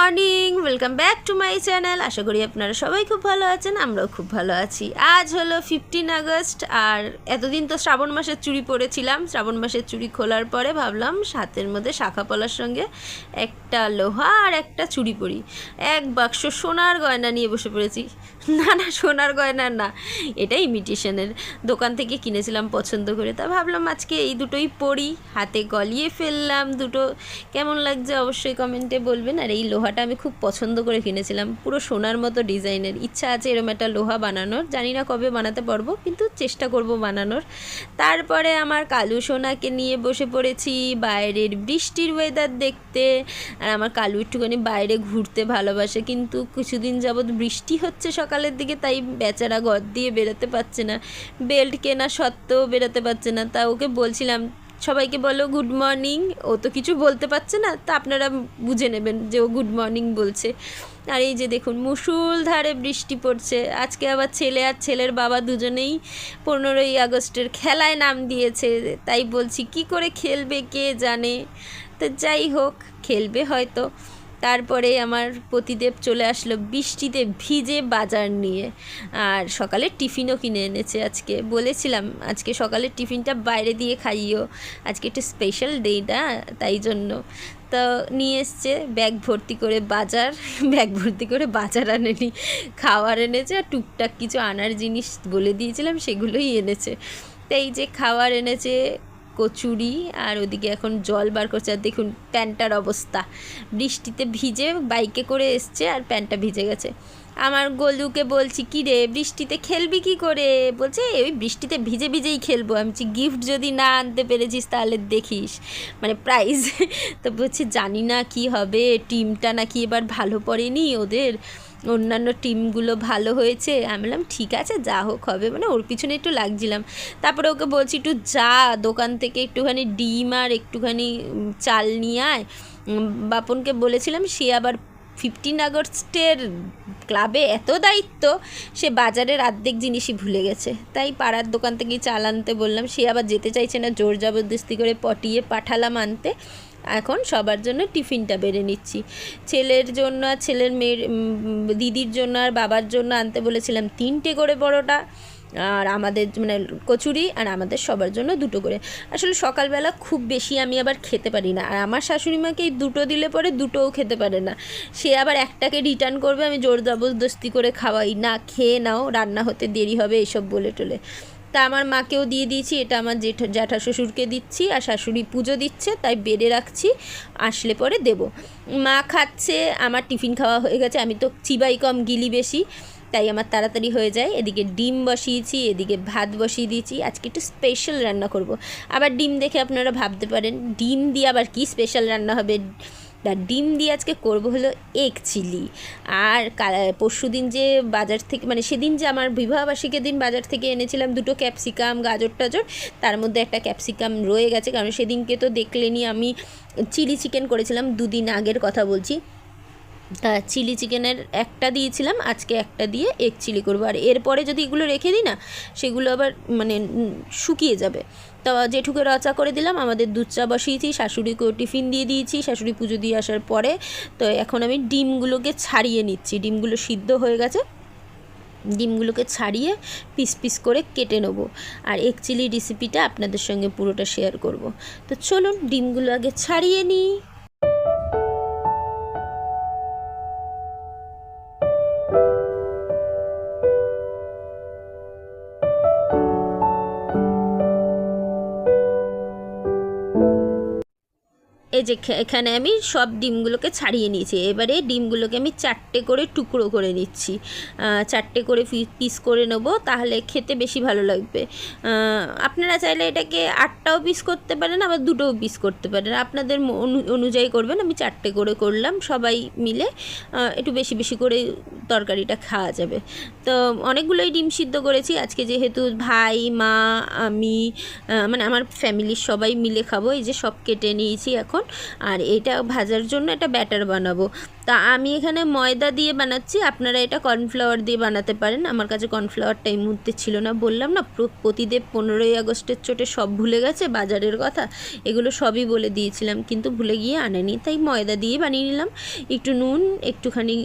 Morning welcome back to my channel আশা করি আপনারা সবাই খুব ভালো আছেন, আমরাও খুব ভালো আছি। আজ হলো ফিফটিন আগস্ট, আর এতদিন তো শ্রাবণ মাসের চুড়ি পরেছিলাম। শ্রাবণ মাসের চুড়ি খোলার পরে ভাবলাম সাতের মধ্যে শাখা পলার সঙ্গে একটা লোহা আর একটা চুড়ি পরি। এক বাক্স সোনার গয়না নিয়ে বসে পড়েছি। না না, সোনার গয়না না। এটা ইমিটেশনের দোকান থেকে কিনেছিলাম পছন্দ করে। তা ভাবলাম আজকে এই দুটোই পরি। হাতে গলিয়ে ফেললাম দুটো। কেমন লাগছে অবশ্যই কমেন্টে বলবেন। আর এই লোহাটা আমি খুব পছন্দ করে কিনেছিলাম। পুরো সোনার মতো ডিজাইনের। ইচ্ছা আছে এরকম একটা লোহা বানানোর। জানি না কবে বানাতে পারব, কিন্তু চেষ্টা করব বানানোর। তারপরে আমার কালু সোনাকে নিয়ে বসে পড়েছি বাইরের বৃষ্টির ওয়েদার দেখতে। আর আমার কালু একটুখানি বাইরে ঘুরতে ভালোবাসে। কিন্তু কিছুদিন যাবৎ বৃষ্টি হচ্ছে সকালের দিকে তাই বেচারা ঘর দিয়ে বেরোতে পারছে না। বেল্ট কেনা সত্ত্বেও বেরোতে পারছে না। তা ওকে বলছিলাম, সবাইকে বলো গুড মর্নিং ও তো কিছু বলতে পারছে না, তা আপনারা বুঝে নেবেন যে ও গুড মর্নিং বলছে। আর এই যে দেখুন মুসুলধারে বৃষ্টি পড়ছে। আজকে আবার ছেলে আর ছেলের বাবা দুজনেই পনেরোই আগস্টের খেলায় নাম দিয়েছে। তাই বলছি, কি করে খেলবে কে জানে? তো যাই হোক, খেলবে হয়তো। তারপরে আমার পতিদেব চলে আসলো বৃষ্টিতে ভিজে বাজার নিয়ে। আর সকালে টিফিনও কিনে এনেছে আজকে। বলেছিলাম, আজকে সকালে টিফিনটা বাইরে দিয়ে খাইও। আজকে একটু স্পেশাল ডেটা তাই জন্য। তো নিয়ে এসছে, ব্যাগ ভর্তি করে বাজার, ব্যাগ ভর্তি করে বাজার আনেনি। খাওয়ার এনেছে আর টুকটাক কিছু আনার জিনিস বলে দিয়েছিলাম, সেগুলোই এনেছে। তাই যে খাবার এনেছে কচুরি আর ওদিকে এখন জল বার করছে। আর দেখুন প্যান্টটার অবস্থা। বৃষ্টিতে ভিজে বাইকে করে এসছে আর প্যান্টটা ভিজে গেছে। আমার গলুকে বলছি, কি রে, বৃষ্টিতে খেলবি কি করে? বলছে ওই বৃষ্টিতে ভিজে ভিজেই খেলব। আমি বলছি, গিফট যদি না আনতে পেরেছিস তাহলে দেখিস। মানে প্রাইজ তো বলছে, জানি না কি হবে। টিমটা নাকি এবার ভালো পড়েনি ওদের। অন্যান্য টিমগুলো ভালো হয়েছে। আমি বললাম, ঠিক আছে, যা হোক হবে। মানে ওর পিছনে একটু লাগছিলাম। তারপরে ওকে বলছি, একটু যা, দোকান থেকে একটুখানি ডিম আর একটুখানি চাল নিয়ে আয়। বাপনকে বলেছিলাম, সে আবার ফিফটিন আগস্টের ক্লাবে এত দায়িত্ব, সে বাজারের অর্ধেক জিনিসই ভুলে গেছে। তাই পাড়ার দোকান থেকেই চাল আনতে বললাম, সে আবার যেতে চাইছে না জোর জবরদস্তি করে পটিয়ে পাঠালাম আনতে। এখন সবার জন্য টিফিনটা বেড়ে নিচ্ছি। ছেলের জন্য আর ছেলের মেয়ের দিদির জন্য আর বাবার জন্য আনতে বলেছিলাম তিনটে করে বড়টা আর আমাদের মানে কচুরি আর আমাদের সবার জন্য দুটো করে। আসলে সকালবেলা খুব বেশি আমি আবার খেতে পারি না। আর আমার শাশুড়ি মাকে এই দুটো দিলে পরে দুটোও খেতে পারে না। সে আবার একটাকে রিটার্ন করবে, আমি জোর জবরদস্তি করে খাওয়াই। না, খেয়ে নাও, রান্না হতে দেরি হবে, এসব বলে টলে। তা আমার মাকেও দিয়ে দিয়েছি, এটা আমার জেঠা, জ্যাঠা শ্বশুরকে দিচ্ছি আর শাশুড়ি পুজো দিচ্ছে, তাই বেড়ে রাখছি, আসলে পরে দেব। মা খাচ্ছে, আমার টিফিন খাওয়া হয়ে গেছে, আমি তো চিবাই কম গিলি বেশি, তাই আমার তাড়াতাড়ি হয়ে যায়। এদিকে ডিম বসিয়েছি, এদিকে ভাত বসিয়ে দিয়েছি, আজকে একটু স্পেশাল রান্না করব। আবার ডিম দেখে আপনারা ভাবতে পারেন, ডিম দিয়ে আবার কি স্পেশাল রান্না হবে? তা ডিম দিয়ে আজকে করব হলো এগ চিলি আর পরশু দিন যে বাজার থেকে মানে সেদিন যে আমার বিবাহবার্ষিকের দিন বাজার থেকে এনেছিলাম দুটো ক্যাপসিকাম গাজর টাজর, তার মধ্যে একটা ক্যাপসিকাম রয়ে গেছে। কারণ সেদিনকে তো দেখলেনি আমি চিলি চিকেন করেছিলাম, দুদিন আগের কথা বলছি। তা চিলি চিকেনের একটা দিয়েছিলাম, আজকে একটা দিয়ে এক চিলি করব। আর এরপরে যদি এগুলো রেখে দিই না, সেগুলো আবার মানে শুকিয়ে যাবে। তো জেঠুকে রচা করে দিলাম, আমাদের দুধ চা বসিয়েছি শাশুড়িকেও টিফিন দিয়ে দিয়েছি, শাশুড়ি পুজো দিয়ে আসার পরে। তো এখন আমি ডিমগুলোকে ছাড়িয়ে নিচ্ছি। ডিমগুলো সিদ্ধ হয়ে গেছে। ডিমগুলোকে ছাড়িয়ে পিস পিস করে কেটে নেব। আর এক চিলি রেসিপিটা আপনাদের সঙ্গে পুরোটা শেয়ার করব। তো চলুন, ডিমগুলো আগে ছাড়িয়ে নিই। এই যে এখানে আমি সব ডিমগুলোকে ছাড়িয়ে নিয়েছি। এবারে ডিমগুলোকে আমি চারটে করে টুকরো করে নিচ্ছি। চারটে করে পিস করে নেব, তাহলে খেতে বেশি ভালো লাগবে। আপনারা চাইলে এটাকে আটটাও পিস করতে পারেন, আবার দুটোও পিস করতে পারেন। আপনাদের অনু- অনুযায়ী করবেন, আমি চারটে করে করলাম। সবাই মিলে একটু বেশি বেশি করে তরকারিটা খাওয়া যাবে। তো অনেকগুলোই ডিম সিদ্ধ করেছি। আজকে যেহেতু ভাই, মা, আমি মানে আমার ফ্যামিলির সবাই মিলে খাব। এই যে সব কেটে নিয়েছি এখন। আর এটা ভাজার জন্য একটা ব্যাটার বানাবো। তা আমি এখানে ময়দা দিয়ে বানাচ্ছি। আপনারা এটা কর্নফ্লাওয়ার দিয়ে বানাতে পারেন। আমার কাছে কর্নফ্লাওয়ারটা এই মুহূর্তে ছিল না, বললাম না। প্রতিদেব পনেরোই আগস্টের চোটে সব ভুলে গেছে, বাজারের কথা। এগুলো সবই বলে দিয়েছিলাম, কিন্তু ভুলে গিয়ে আনেনি। তাই ময়দা দিয়ে বানিয়ে নিলাম। একটু নুন, একটুখানি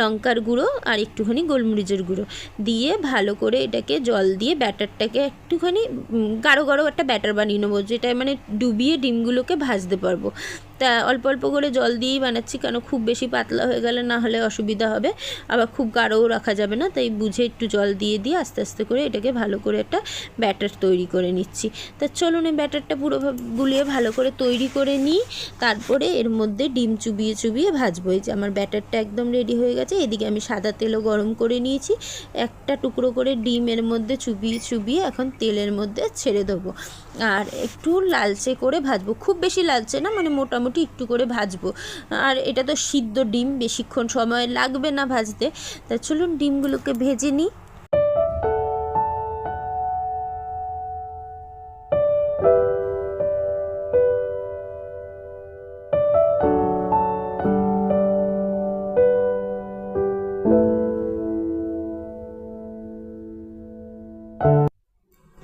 লঙ্কার গুঁড়ো আর একটুখানি গোলমরিচের গুঁড়ো। দিয়ে ভালো করে এটাকে জল দিয়ে ব্যাটারটাকে একটুখানি গাঢ় গাঢ় একটা ব্যাটার বানিয়ে নেব যেটা মানে ডুবিয়ে ডিমগুলোকে ভাজতে পারব। তা অল্প অল্প করে জল দিয়েই বানাচ্ছি, কেন খুব বেশি পাতলা হয়ে গেলে না হলে অসুবিধা হবে। আবার খুব গাঢ়ও রাখা যাবে না, তাই বুঝে একটু জল দিয়ে দিয়ে আস্তে আস্তে করে এটাকে ভালো করে একটা ব্যাটার তৈরি করে নিচ্ছি। তা চলুন এই ব্যাটারটা পুরো গুলিয়ে ভালো করে তৈরি করে নিই। তারপরে এর মধ্যে ডিম চুবিয়ে চুবিয়ে ভাজবো। এই যে আমার ব্যাটারটা একদম রেডি হয়ে গেছে, এদিকে আমি সাদা তেলও গরম করে নিয়েছি। একটা টুকরো করে ডিমের মধ্যে চুবিয়ে চুবিয়ে এখন তেলের মধ্যে ছেড়ে দেবো। আর একটু লালচে করে ভাজবো। খুব বেশি লালচে না মানে মোটামুটি একটু করে ভাজবো। আর এটা তো সিদ্ধ ডিম, বেশিক্ষণ সময় লাগবে না ভাজতে। তা চলুন ডিমগুলোকে ভেজে নিই।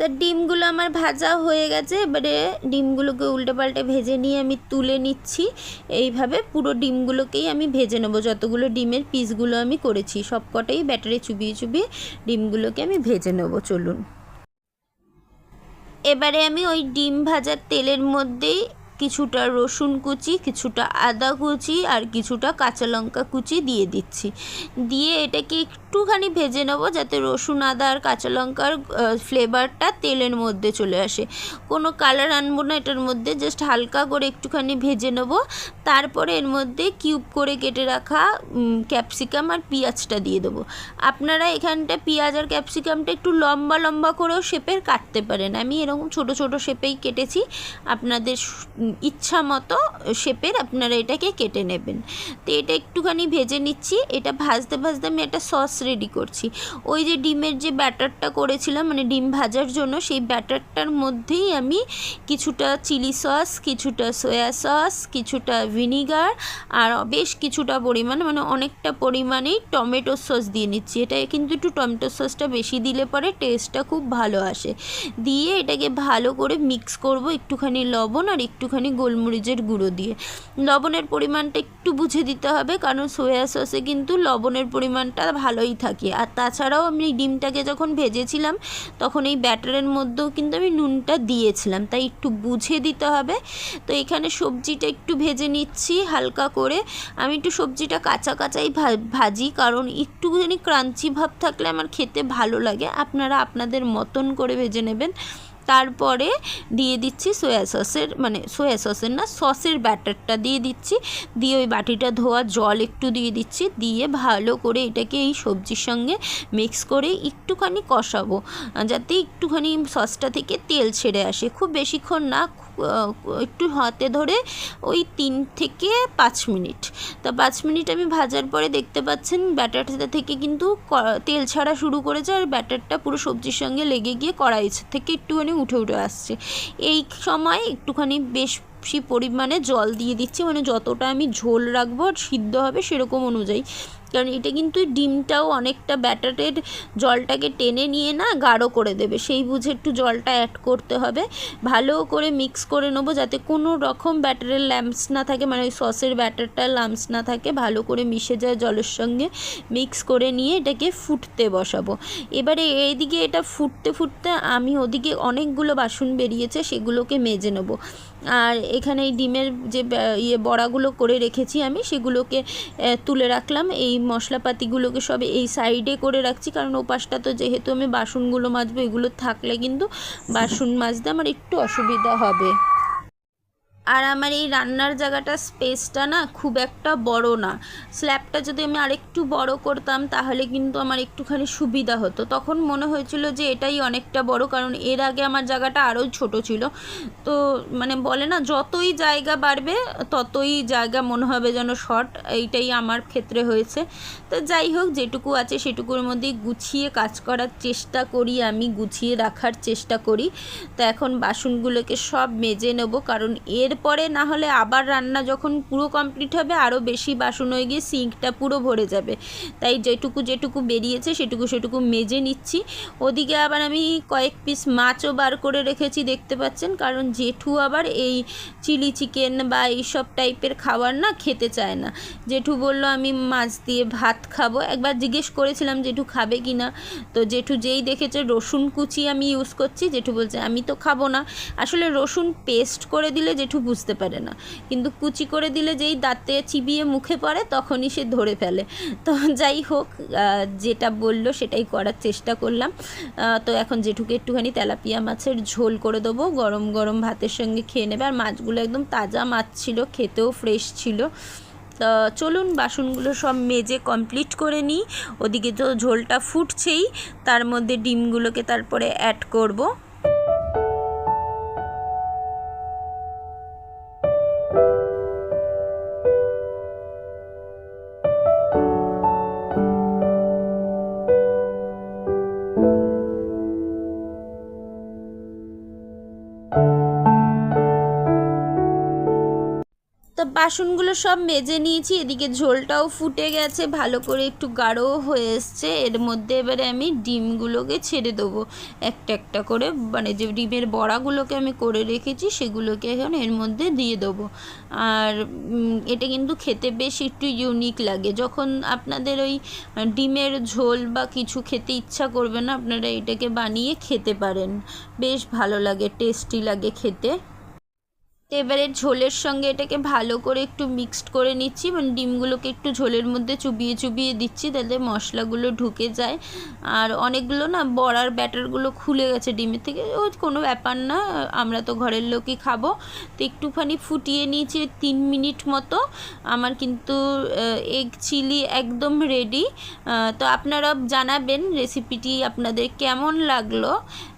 তা ডিমগুলো আমার ভাজা হয়ে গেছে, এবারে ডিমগুলোকে উল্টে পাল্টে ভেজে নিয়ে আমি তুলে নিচ্ছি। এইভাবে পুরো ডিমগুলোকেই আমি ভেজে নেব। যতগুলো ডিমের পিসগুলো আমি করেছি সব কটাই ব্যাটারে চুবিয়ে চুবিয়ে ডিমগুলোকে আমি ভেজে নেব, চলুন। এবারে আমি ওই ডিম ভাজার তেলের মধ্যেই কিছুটা রসুন কুচি, কিছুটা আদা কুচি আর কিছুটা কাঁচা লঙ্কা কুচি দিয়ে দিচ্ছি। দিয়ে এটাকে একটুখানি ভেজে নেব যাতে রসুন, আদা আর কাঁচা লঙ্কার ফ্লেভারটা তেলের মধ্যে চলে আসে। কোনো কালার আনব না, এটার মধ্যে জাস্ট হালকা করে একটুখানি ভেজে নেব। তারপরে এর মধ্যে কিউব করে কেটে রাখা ক্যাপসিকাম আর পেঁয়াজটা দিয়ে দেবো। আপনারা এখানটা পেঁয়াজ আর ক্যাপসিকামটা একটু লম্বা লম্বা করেও শেপের কাটতে পারেন। আমি এরকম ছোট ছোট শেপেই কেটেছি। আপনাদের ইচ্ছা মতো শেপের আপনারা এটাকে কেটে নেবেন। তো এটা একটুখানি ভেজে নিচ্ছি। এটা ভাজতে ভাজতে আমি একটা সস রেডি করছি। ওই যে ডিমের যে ব্যাটারটা করেছিলাম মানে ডিম ভাজার জন্য, সেই ব্যাটারটার মধ্যেই আমি কিছুটা চিলি সস, কিছুটা সয়া সস, কিছুটা ভিনিগার আর বেশ কিছুটা পরিমাণ মানে অনেকটা পরিমাণেই টমেটো সস দিয়ে নিচ্ছি। এটা কিন্তু একটু টমেটো সসটা বেশি দিলে পরে টেস্টটা খুব ভালো আসে। দিয়ে এটাকে ভালো করে মিক্স করব একটুখানি লবণ আর একটুখানি গোলমরিচের গুঁড়ো দিয়ে। লবণের পরিমাণটা একটু বুঝে দিতে হবে, কারণ সোয়া সসে কিন্তু লবণের পরিমাণটা ভালোই থাকে। আর তাছাড়াও আমি ডিমটাকে যখন ভেজেছিলাম, তখন এই ব্যাটারের মধ্যেও কিন্তু আমি নুনটা দিয়েছিলাম। তাই একটু বুঝে দিতে হবে। তো এখানে সবজিটা একটু ভেজে নিচ্ছি হালকা করে। আমি একটু সবজিটা কাঁচা কাঁচাই ভাজি, কারণ একটুখানি ক্রাঞ্চি ভাব থাকলে আমার খেতে ভালো লাগে। আপনারা আপনাদের মতন করে ভেজে নেবেন। তারপরে দিয়ে দিচ্ছি সোয়া সসের মানে সোয়া সসের না সসের ব্যাটারটা দিয়ে দিচ্ছি। দিয়ে ওই বাটিটা ধোয়া, জল একটু দিয়ে দিচ্ছি। দিয়ে ভালো করে এটাকে এই সবজির সঙ্গে মিক্স করে একটুখানি কষাবো। যাতে একটুখানি সসটা থেকে তেল ছেড়ে আসে। খুব বেশিক্ষণ না একটু হাতে ধরে ওই তিন থেকে পাঁচ মিনিট। তা পাঁচ মিনিট আমি ভাজার পরে দেখতে পাচ্ছেন ব্যাটারটা থেকে কিন্তু তেল ছাড়া শুরু করেছে আর ব্যাটারটা পুরো সবজির সঙ্গে লেগে গিয়ে কড়াই থেকে একটুখানি উঠে উঠে আসছে। এই সময় একটুখানি বেশ বেশি পরিমাণে জল দিয়ে দিচ্ছি মানে যতটা আমি ঝোল রাখব সিদ্ধ হবে সেরকম অনুযায়ী। কারণ এটা কিন্তু ডিমটাও অনেকটা ব্যাটারের জলটাকে টেনে নিয়ে না গাঢ় করে দেবে। সেই বুঝে একটু জলটা অ্যাড করতে হবে। ভালো করে মিক্স করে নেব যাতে কোনো রকম ব্যাটারের ল্যাম্পস না থাকে মানে ওই সসের ব্যাটারটা ল্যাম্পস না থাকে। ভালো করে মিশে যায় জলের সঙ্গে মিক্স করে নিয়ে এটাকে ফুটতে বসাবো। এবারে এইদিকে এটা ফুটতে ফুটতে আমি ওদিকে অনেকগুলো বাসন বেরিয়েছে, সেগুলোকে মেজে নেব। আর এখানে এই ডিমের যে ইয়ে বড়াগুলো করে রেখেছি আমি, সেগুলোকে তুলে রাখলাম। এই মশলাপাতিগুলোকে সব এই সাইডে করে রাখছি, কারণ ওপাশটা তো যেহেতু আমি বাসনগুলো মাজবো, এগুলো থাকলে কিন্তু বাসন মাজতে আমার একটু অসুবিধা হবে। আর আমার এই রান্নার জায়গাটা স্পেসটা না খুব একটা বড় না। স্ল্যাবটা যদি আমি আরেকটু বড় করতাম, তাহলে কিন্তু আমার একটুখানি সুবিধা হতো। তখন মনে হয়েছিল যে এটাই অনেকটা বড়, কারণ এর আগে আমার জায়গাটা আরও ছোট ছিল। তো মানে বলে না, যতই জায়গা বাড়বে, ততই জায়গা মনে হবে যেন শর্ট। এইটাই আমার ক্ষেত্রে হয়েছে। তো যাই হোক, যেটুকু আছে সেটুকুর মধ্যেই গুছিয়ে কাজ করার চেষ্টা করি আমি, গুছিয়ে রাখার চেষ্টা করি। তো এখন বাসনগুলোকে সব মেজে নেব, কারণ এরপরে না হলে আবার রান্না যখন পুরো কমপ্লিট হবে আরও বেশি বাসন হয়ে গিয়ে সিঙ্কটা পুরো ভরে যাবে। তাই যেটুকু যেটুকু বেরিয়েছে সেটুকু সেটুকু মেজে নিচ্ছি। ওদিকে আবার আমি কয়েক পিস মাছও বার করে রেখেছি, দেখতে পাচ্ছেন? কারণ জেঠু আবার এই চিলি চিকেন বা এইসব টাইপের খাবার না খেতে চায় না। জেঠু বলল, আমি মাছ দিয়ে ভাত খাব। একবার জিজ্ঞেস করেছিলাম, জেঠু খাবে কি না? তো জেঠু যেই দেখেছে, রসুন কুচি আমি ইউজ করছি। জেঠু বলছে, আমি তো খাব না। আসলে রসুন পেস্ট করে দিলে জেঠু বুঝতে পারে না। কিন্তু কুচি করে দিলে যেই দাঁতে চিবিয়ে মুখে পড়ে, তখনই সে ধরে ফেলে। তো যাই হোক যেটা বলল সেটাই করার চেষ্টা করলাম। তো এখন জেঠুকে একটুখানি তেলাপিয়া মাছের ঝোল করে দেবো। গরম গরম ভাতের সঙ্গে খেয়ে নেবে। আর মাছগুলো একদম তাজা মাছ ছিল, খেতেও ফ্রেশ ছিল। তা চলুন, বাসনগুলো সব মেজে কমপ্লিট করে নিই। ওদিকে তো ঝোলটা ফুটছেই। তার মধ্যে ডিমগুলোকে তারপরে অ্যাড করব। বাসনগুলো সব মেজে নিয়েছি, এদিকে ঝোলটাও ফুটে গেছে, ভালো করে একটু গাঢ় হয়ে এসছে। এর মধ্যে এবারে আমি ডিমগুলোকে ছেড়ে দেবো। একটা একটা করে মানে যে ডিমের বড়াগুলোকে আমি করে রেখেছি, সেগুলোকে এখন এর মধ্যে দিয়ে দেবো। আর এটা কিন্তু খেতে বেশ একটু ইউনিক লাগে। যখন আপনাদের ওই ডিমের ঝোল বা কিছু খেতে ইচ্ছা করবে না, আপনারা এটাকে বানিয়ে খেতে পারেন। বেশ ভালো লাগে টেস্টি লাগে খেতে। তো এবারে ঝোলের সঙ্গে এটাকে ভালো করে একটু মিক্সড করে নিচ্ছি। মানে ডিমগুলোকে একটু ঝোলের মধ্যে চুবিয়ে চুবিয়ে দিচ্ছি তাতে মশলাগুলো ঢুকে যায়। আর অনেকগুলো না বড়ার ব্যাটারগুলো খুলে গেছে ডিমের থেকে। ও কোনো ব্যাপার না, আমরা তো ঘরের লোকই খাব। তো একটুখানি ফুটিয়ে নিয়েছি তিন মিনিট মতো। আমার কিন্তু এগ চিলি একদম রেডি তো আপনারা জানাবেন রেসিপিটি আপনাদের কেমন লাগল।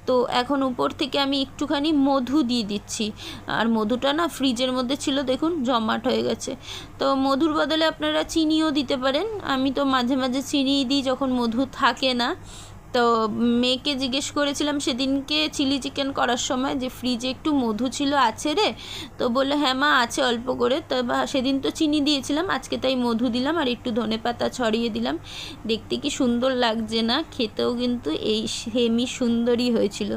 তো এখন উপর থেকে আমি একটুখানি মধু দিয়ে দিচ্ছি। আর মধুটা না ফ্রিজের মধ্যে ছিল, দেখুন, জমাট হয়ে গেছে। তো মধুর বদলে আপনারা চিনিও দিতে পারেন। আমি তো মাঝে মাঝে চিনিই দিই যখন মধু থাকে না। তো মেয়েকে জিজ্ঞেস করেছিলাম সেদিনকে চিলি চিকেন করার সময় যে ফ্রিজে একটু মধু ছিল, আছে রে? তো বলল হ্যাঁ মা, আছে অল্প করে। তো সেদিন তো চিনি দিয়েছিলাম, আজকে তাই মধু দিলাম আর একটু ধনে পাতা ছড়িয়ে দিলাম। দেখতে কি সুন্দর লাগছে না? খেতেও কিন্তু এই সেমি সুন্দরই হয়েছিল।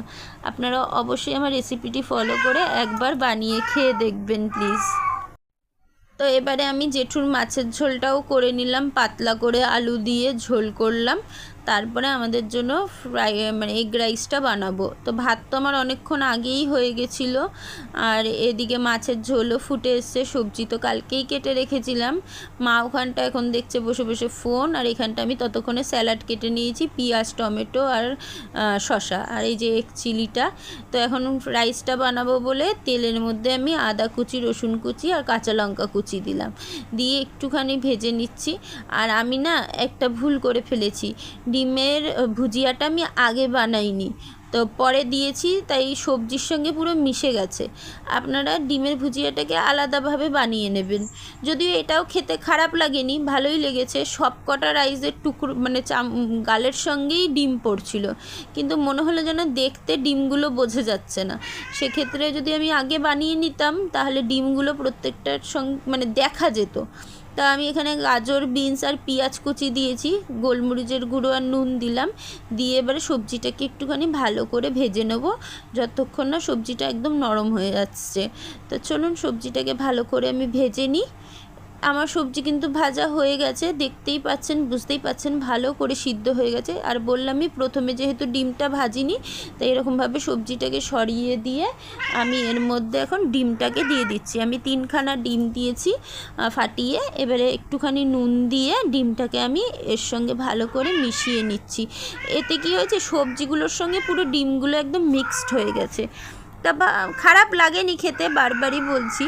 আপনারা অবশ্যই আমার রেসিপিটি ফলো করে একবার বানিয়ে খেয়ে দেখবেন, প্লিজ। তো এবারে আমি জেঠুর মাছের ঝোলটাও করে নিলাম, পাতলা করে আলু দিয়ে ঝোল করলাম। তারপরে আমাদের জন্য ফ্রাই মানে এগ রাইসটা বানাবো। তো ভাত তো আমার অনেকক্ষণ আগেই হয়ে গেছিল। আর এদিকে মাছের ঝোলও ফুটে এসছে, সবজি তো কালকেই কেটে রেখেছিলাম। মা ওখানটা এখন দেখছে বসে বসে ফোন আর এখানটা আমি ততক্ষণে স্যালাড কেটে নিয়েছি, পেঁয়াজ, টমেটো আর শসা। আর এই যে এক চিলিটা তো এখন রাইসটা বানাবো বলে তেলের মধ্যে আমি আদা কুচি, রসুন কুচি আর কাঁচা লঙ্কা কুচি দিলাম। দিয়ে একটুখানি ভেজে নিচ্ছি। আর আমি না একটা ভুল করে ফেলেছি। ডিমের ভুজিয়াটা আমি আগে বানাইনি। তো পরে দিয়েছি, তাই সবজির সঙ্গে পুরো মিশে গেছে। আপনারা ডিমের ভুজিয়াটাকে আলাদাভাবে বানিয়ে নেবেন। যদিও এটাও খেতে খারাপ লাগেনি, ভালোই লেগেছে। সব কটা রাইসের টুকরো মানে চাম, গালের সঙ্গেই ডিম পড়ছিল। কিন্তু মনে হলো যেন দেখতে ডিমগুলো বোঝা যাচ্ছে না। সেক্ষেত্রে যদি আমি আগে বানিয়ে নিতাম, তাহলে ডিমগুলো প্রত্যেকটার সঙ্গে মানে দেখা যেত। তা আমি এখানে গাজর, বিনস আর পেঁয়াজ কুচি দিয়েছি, গোলমরিচের গুঁড়ো আর নুন দিলাম। দিয়ে এবারে সবজিটাকে একটুখানি ভালো করে ভেজে নেব, যতক্ষণ না সবজিটা একদম নরম হয়ে যাচ্ছে। তো চলুন সবজিটাকে ভালো করে আমি ভেজে নিই। আমার সবজি কিন্তু ভাজা হয়ে গেছে, দেখতেই পাচ্ছেন, বুঝতেই পাচ্ছেন, ভালো করে সিদ্ধ হয়ে গেছে। আর বললামই প্রথমে যেহেতু ডিমটা ভাজিনি, তাই এরকমভাবে সবজিটাকে সরিয়ে দিয়ে আমি এর মধ্যে এখন ডিমটাকে দিয়ে দিচ্ছি। আমি তিনখানা ডিম দিয়েছি ফাটিয়ে এবারে একটুখানি নুন দিয়ে ডিমটাকে আমি এর সঙ্গে ভালো করে মিশিয়ে নিচ্ছি। এতে কি হয়েছে, সবজিগুলোর সঙ্গে পুরো ডিমগুলো একদম মিক্সড হয়ে গেছে। বা, খারাপ লাগেনি খেতে, বারবারই বলছি।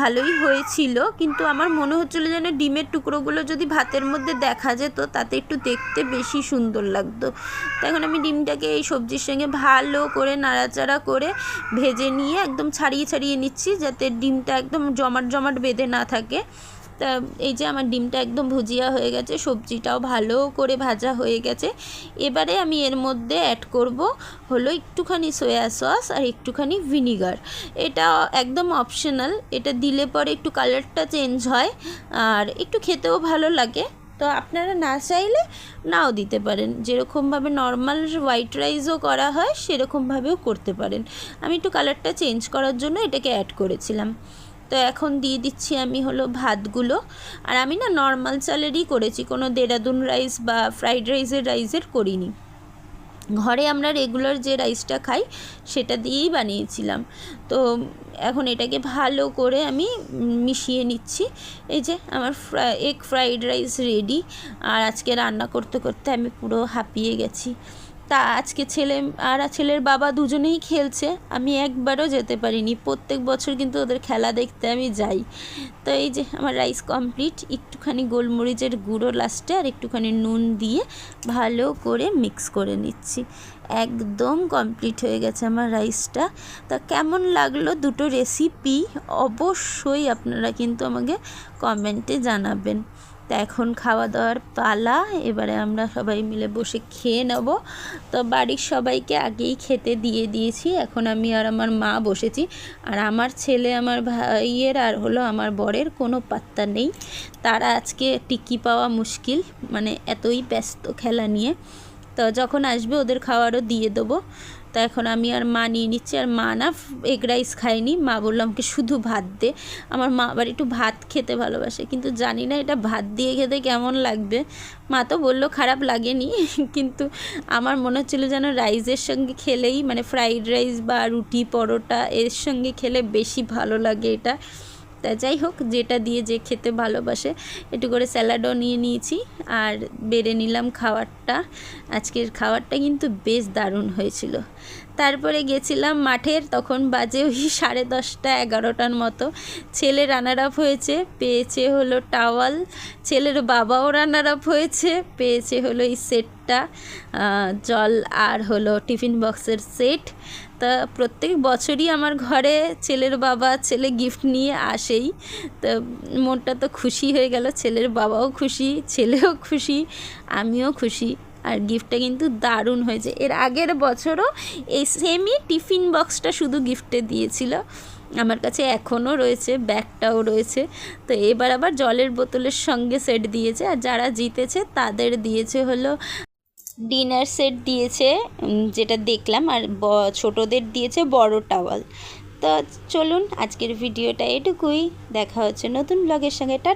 ভালোই হয়েছিল, কিন্তু আমার মনে হচ্ছিল যেন ডিমের টুকরোগুলো যদি ভাতের মধ্যে দেখা যেত, তাতে একটু দেখতে বেশি সুন্দর লাগতো। তো এখন আমি ডিমটাকে এই সবজির সঙ্গে ভালো করে নাড়াচাড়া করে ভেজে নিয়ে একদম ছাড়িয়ে ছাড়িয়ে নিচ্ছি, যাতে ডিমটা একদম জমাট জমাট বেঁধে না থাকে। তা এই যে আমার ডিমটা একদম ভুজিয়া হয়ে গেছে, সবজিটাও ভালো করে ভাজা হয়ে গেছে। এবারে আমি এর মধ্যে অ্যাড করব হলো একটুখানি সয়া সস আর একটুখানি ভিনিগার এটা একদম অপশনাল এটা দিলে পরে একটু কালারটা চেঞ্জ হয় আর একটু খেতেও ভালো লাগে। তো আপনারা না চাইলে নাও দিতে পারেন। যেরকমভাবে নর্মাল হোয়াইট রাইসও করা হয়, সেরকমভাবেও করতে পারেন। আমি একটু কালারটা চেঞ্জ করার জন্য এটাকে অ্যাড করেছিলাম। তো এখন দিয়ে দিচ্ছি আমি হলো ভাতগুলো। আর আমি না নর্মাল চালেরই করেছি, কোনো দেরাদুন রাইস বা ফ্রাইড রাইসের রাইসের করিনি। ঘরে আমরা রেগুলার যে রাইসটা খাই, সেটা দিয়েই বানিয়েছিলাম। তো এখন এটাকে ভালো করে আমি মিশিয়ে নিচ্ছি। এই যে আমার এগ ফ্রাইড রাইস রেডি আর আজকে রান্না করতে করতে আমি পুরো হাঁপিয়ে গেছি। তা আজকে ছেলে আর ছেলের বাবা দুজনেই খেলছে। আমি একবারও যেতে পারিনি। প্রত্যেক বছর কিন্তু ওদের খেলা দেখতে আমি যাই। তো এই যে আমার রাইস কমপ্লিট একটুখানি গোলমরিচের গুঁড়ো লাস্টে আর একটুখানি নুন দিয়ে ভালো করে মিক্স করে নিচ্ছি। একদম কমপ্লিট হয়ে গেছে আমার রাইসটা তা কেমন লাগল দুটো রেসিপি অবশ্যই আপনারা কিন্তু আমাকে কমেন্টে জানাবেন। তা এখন খাওয়া দাওয়ার পালা। এবারে আমরা সবাই মিলে বসে খেয়ে নেব। তো বাড়ির সবাইকে আগেই খেতে দিয়ে দিয়েছি। এখন আমি আর আমার মা বসেছি। আর আমার ছেলে, আমার ভাইয়ের আর হলো আমার বরের কোনো পাত্তা নেই। তারা আজকে টিকি পাওয়া মুশকিল। মানে এতই ব্যস্ত খেলা নিয়ে। তো যখন আসবে ওদের খাওয়ারও দিয়ে দেবো। তো এখন আমি আর মা নিয়ে নিচ্ছি, আর মা না এগ রাইস খায়নি। মা বললাম আমাকে শুধু ভাত দে। আমার মা আবার একটু ভাত খেতে ভালোবাসে, কিন্তু জানি না এটা ভাত দিয়ে খেতে কেমন লাগবে। মা তো বলল, খারাপ লাগেনি। কিন্তু আমার মনে হচ্ছিল যেন রাইসের সঙ্গে খেলেই মানে ফ্রাইড রাইস বা রুটি পরোটা এর সঙ্গে খেলে বেশি ভালো লাগে এটা। তা যাই হোক, যেটা দিয়ে যে খেতে ভালোবাসে, একটু করে স্যালাডও নিয়ে নিয়েছি। আর বেড়ে নিলাম খাবারটা আজকের খাবারটা কিন্তু বেশ দারুণ হয়েছিল। তারপরে গেছিলাম মাঠের, তখন বাজে ওই সাড়ে দশটা, এগারোটার মতো। ছেলে রানার আপ হয়েছে, পেয়েছে হলো টাওয়াল ছেলের বাবাও রানার আপ হয়েছে, পেয়েছে হলো এই সেটটা জল আর হলো টিফিন বক্সের সেট তা প্রত্যেক বছরই আমার ঘরে ছেলের বাবা, ছেলে গিফট নিয়ে আসেই। তো মনটা তো খুশি হয়ে গেল, ছেলের বাবাও খুশি, ছেলেও খুশি, আমিও খুশি। আর গিফটটা কিন্তু দারুণ হয়েছে। এর আগের বছরও এই সেমই টিফিন বক্সটা শুধু গিফটে দিয়েছিল। আমার কাছে এখনও রয়েছে ব্যাগটাও রয়েছে। তো এবার আবার জলের বোতলের সঙ্গে সেট দিয়েছে। আর যারা জিতেছে তাদের দিয়েছে হলো ডিনার সেট দিয়েছে যেটা দেখলাম, আর ছোটদের দিয়েছে বড় টাওয়াল। তো চলুন আজকের ভিডিওটা এটুকুই। দেখা হচ্ছে নতুন ব্লগের সঙ্গে। টা